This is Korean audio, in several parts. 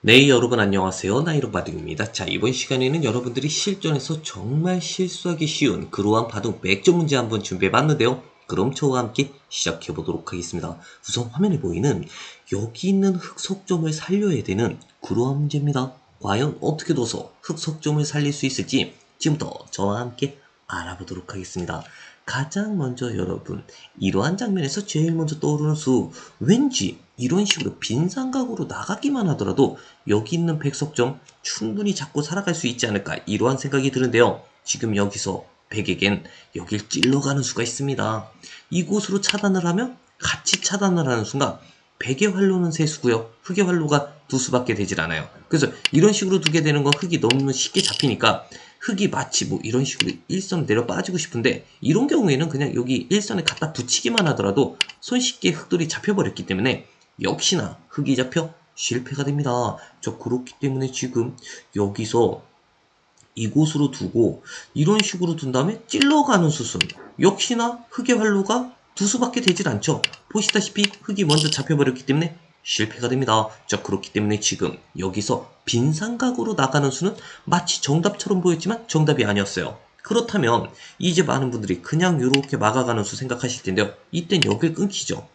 네, 여러분 안녕하세요. 나이로바둑입니다. 자, 이번 시간에는 여러분들이 실전에서 정말 실수하기 쉬운 그러한 바둑 맥주 문제 한번 준비해봤는데요. 그럼 저와 함께 시작해보도록 하겠습니다. 우선 화면에 보이는 여기 있는 흑석점을 살려야 되는 그러한 문제입니다. 과연 어떻게 둬서 흑석점을 살릴 수 있을지 지금부터 저와 함께 알아보도록 하겠습니다. 가장 먼저 여러분 이러한 장면에서 제일 먼저 떠오르는 수 왠지 이런 식으로 빈 삼각으로 나가기만 하더라도 여기 있는 백석점 충분히 잡고 살아갈 수 있지 않을까 이러한 생각이 드는데요. 지금 여기서 백에겐 여길 찔러가는 수가 있습니다. 이곳으로 차단을 하면 같이 차단을 하는 순간 백의 활로는 세 수고요. 흑의 활로가 두 수밖에 되질 않아요. 그래서 이런 식으로 두게 되는 건 흑이 너무 쉽게 잡히니까 흑이 마치 뭐 이런 식으로 일선 내려 빠지고 싶은데 이런 경우에는 그냥 여기 일선에 갖다 붙이기만 하더라도 손쉽게 흑돌이 잡혀버렸기 때문에 역시나 흑이 잡혀 실패가 됩니다. 저 그렇기 때문에 지금 여기서 이곳으로 두고 이런 식으로 둔 다음에 찔러가는 수순 역시나 흑의 활로가 두 수밖에 되질 않죠. 보시다시피 흑이 먼저 잡혀버렸기 때문에 실패가 됩니다. 자 그렇기 때문에 지금 여기서 빈 삼각으로 나가는 수는 마치 정답처럼 보였지만 정답이 아니었어요. 그렇다면 이제 많은 분들이 그냥 이렇게 막아가는 수 생각하실 텐데요. 이땐 여길 끊기죠.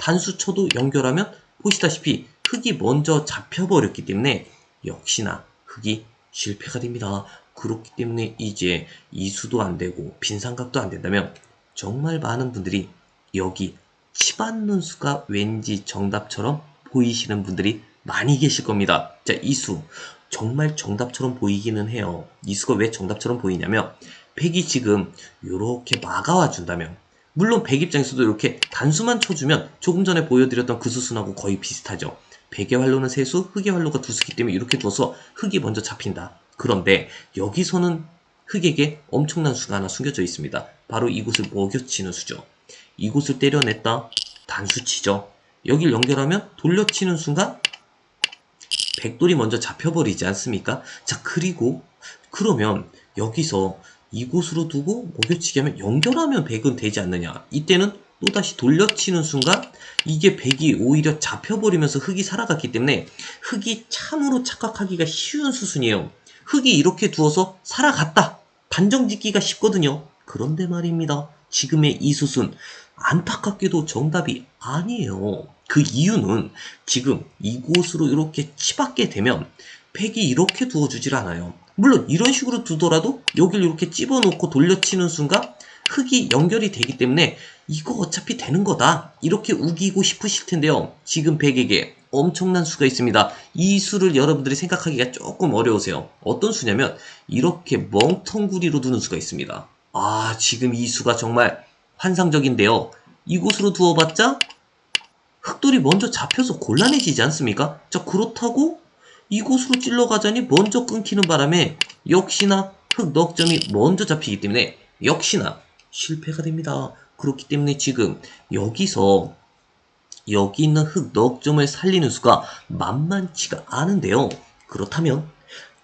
단수 쳐도 연결하면 보시다시피 흑이 먼저 잡혀버렸기 때문에 역시나 흑이 실패가 됩니다. 그렇기 때문에 이제 이수도 안 되고 빈 삼각도 안 된다면 정말 많은 분들이 여기 치받는 수가 왠지 정답처럼 보이시는 분들이 많이 계실 겁니다. 자, 이수. 정말 정답처럼 보이기는 해요. 이수가 왜 정답처럼 보이냐면, 백이 지금 이렇게 막아와 준다면, 물론 백 입장에서도 이렇게 단수만 쳐주면 조금 전에 보여드렸던 그 수순하고 거의 비슷하죠. 백의 활로는 세수, 흑의 활로가 두 수기 때문에 이렇게 둬서 흑이 먼저 잡힌다. 그런데 여기서는 흑에게 엄청난 수가 하나 숨겨져 있습니다. 바로 이곳을 먹여치는 수죠. 이곳을 때려냈다. 단수치죠. 여길 연결하면 돌려치는 순간 백돌이 먼저 잡혀버리지 않습니까? 자 그리고 그러면 여기서 이곳으로 두고 목요치기 하면 연결하면 백은 되지 않느냐. 이때는 또다시 돌려치는 순간 이게 백이 오히려 잡혀버리면서 흑이 살아갔기 때문에 흑이 참으로 착각하기가 쉬운 수순이에요. 흑이 이렇게 두어서 살아갔다. 단정짓기가 쉽거든요. 그런데 말입니다. 지금의 이 수순 안타깝게도 정답이 아니에요. 그 이유는 지금 이곳으로 이렇게 치받게 되면 팩이 이렇게 두어주질 않아요. 물론 이런 식으로 두더라도 여기를 이렇게 집어넣고 돌려치는 순간 흙이 연결이 되기 때문에 이거 어차피 되는 거다. 이렇게 우기고 싶으실 텐데요. 지금 백에게 엄청난 수가 있습니다. 이 수를 여러분들이 생각하기가 조금 어려우세요. 어떤 수냐면 이렇게 멍텅구리로 두는 수가 있습니다. 아 지금 이 수가 정말 환상적인데요. 이곳으로 두어봤자 흑돌이 먼저 잡혀서 곤란해지지 않습니까? 자 그렇다고 이곳으로 찔러가자니 먼저 끊기는 바람에 역시나 흑 넉점이 먼저 잡히기 때문에 역시나 실패가 됩니다. 그렇기 때문에 지금 여기서 여기 있는 흑 넉점을 살리는 수가 만만치가 않은데요. 그렇다면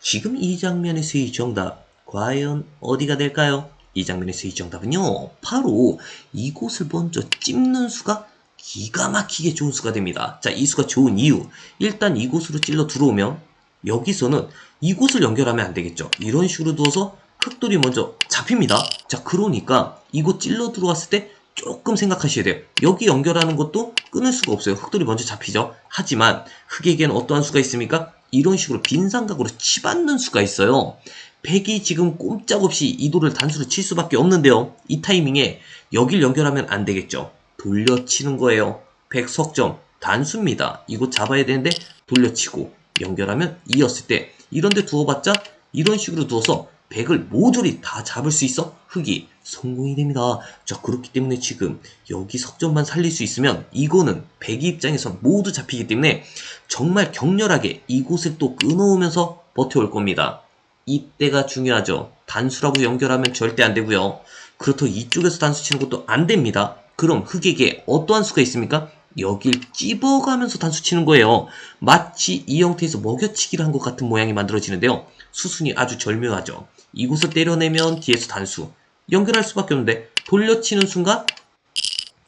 지금 이 장면에서의 정답 과연 어디가 될까요? 이 장면에서의 정답은요. 바로 이곳을 먼저 찝는 수가 기가 막히게 좋은 수가 됩니다. 자, 이 수가 좋은 이유. 일단 이곳으로 찔러 들어오면 여기서는 이곳을 연결하면 안 되겠죠. 이런 식으로 두어서 흑돌이 먼저 잡힙니다. 자, 그러니까 이곳 찔러 들어왔을 때 조금 생각하셔야 돼요. 여기 연결하는 것도 끊을 수가 없어요. 흑돌이 먼저 잡히죠. 하지만 흑에게는 어떠한 수가 있습니까? 이런 식으로 빈 삼각으로 치받는 수가 있어요. 백이 지금 꼼짝없이 이도를 단수로 칠 수밖에 없는데요. 이 타이밍에 여길 연결하면 안 되겠죠. 돌려치는 거예요. 백 석점 단수입니다. 이곳 잡아야 되는데 돌려치고 연결하면 이었을 때 이런데 두어봤자 이런 식으로 두어서 백을 모조리 다 잡을 수 있어 흑이 성공이 됩니다. 자 그렇기 때문에 지금 여기 석점만 살릴 수 있으면 이거는 백이 입장에서 모두 잡히기 때문에 정말 격렬하게 이곳을 또 끊어오면서 버텨올 겁니다. 이때가 중요하죠. 단수라고 연결하면 절대 안 되고요. 그렇다고 이쪽에서 단수 치는 것도 안 됩니다. 그럼 흑에게 어떠한 수가 있습니까? 여길 찝어가면서 단수 치는 거예요. 마치 이 형태에서 먹여치기를 한 것 같은 모양이 만들어지는데요. 수순이 아주 절묘하죠. 이곳을 때려내면 뒤에서 단수. 연결할 수밖에 없는데 돌려치는 순간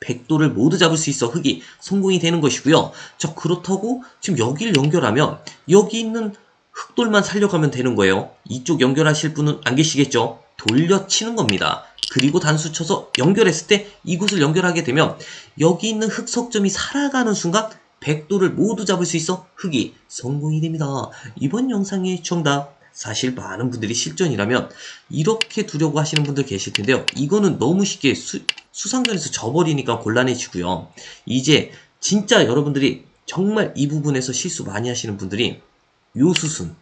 백도를 모두 잡을 수 있어 흙이 성공이 되는 것이고요. 자, 그렇다고 지금 여기를 연결하면 여기 있는 흑돌만 살려가면 되는 거예요. 이쪽 연결하실 분은 안 계시겠죠? 돌려치는 겁니다. 그리고 단수 쳐서 연결했을 때 이곳을 연결하게 되면 여기 있는 흑 석점이 살아가는 순간 백도를 모두 잡을 수 있어 흑이 성공이 됩니다. 이번 영상의 정답 사실 많은 분들이 실전이라면 이렇게 두려고 하시는 분들 계실 텐데요. 이거는 너무 쉽게 수, 수상전에서 져버리니까 곤란해지고요. 이제 진짜 여러분들이 정말 이 부분에서 실수 많이 하시는 분들이 요 수순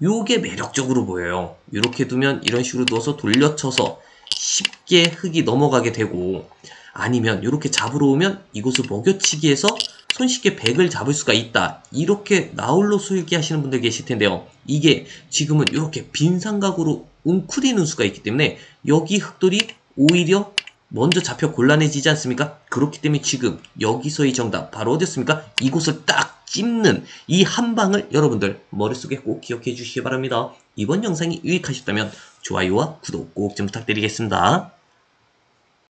요게 매력적으로 보여요. 이렇게 두면 이런 식으로 누워서 돌려쳐서 쉽게 흙이 넘어가게 되고 아니면 이렇게 잡으러 오면 이곳을 먹여치기해서 손쉽게 백을 잡을 수가 있다. 이렇게 나홀로 술기 하시는 분들 계실 텐데요. 이게 지금은 이렇게 빈 삼각으로 웅크리는 수가 있기 때문에 여기 흑돌이 오히려 먼저 잡혀 곤란해지지 않습니까? 그렇기 때문에 지금 여기서의 정답 바로 어디였습니까? 이곳을 딱 찝는 이 한 방을 여러분들 머릿속에 꼭 기억해 주시기 바랍니다. 이번 영상이 유익하셨다면 좋아요와 구독 꼭 좀 부탁드리겠습니다.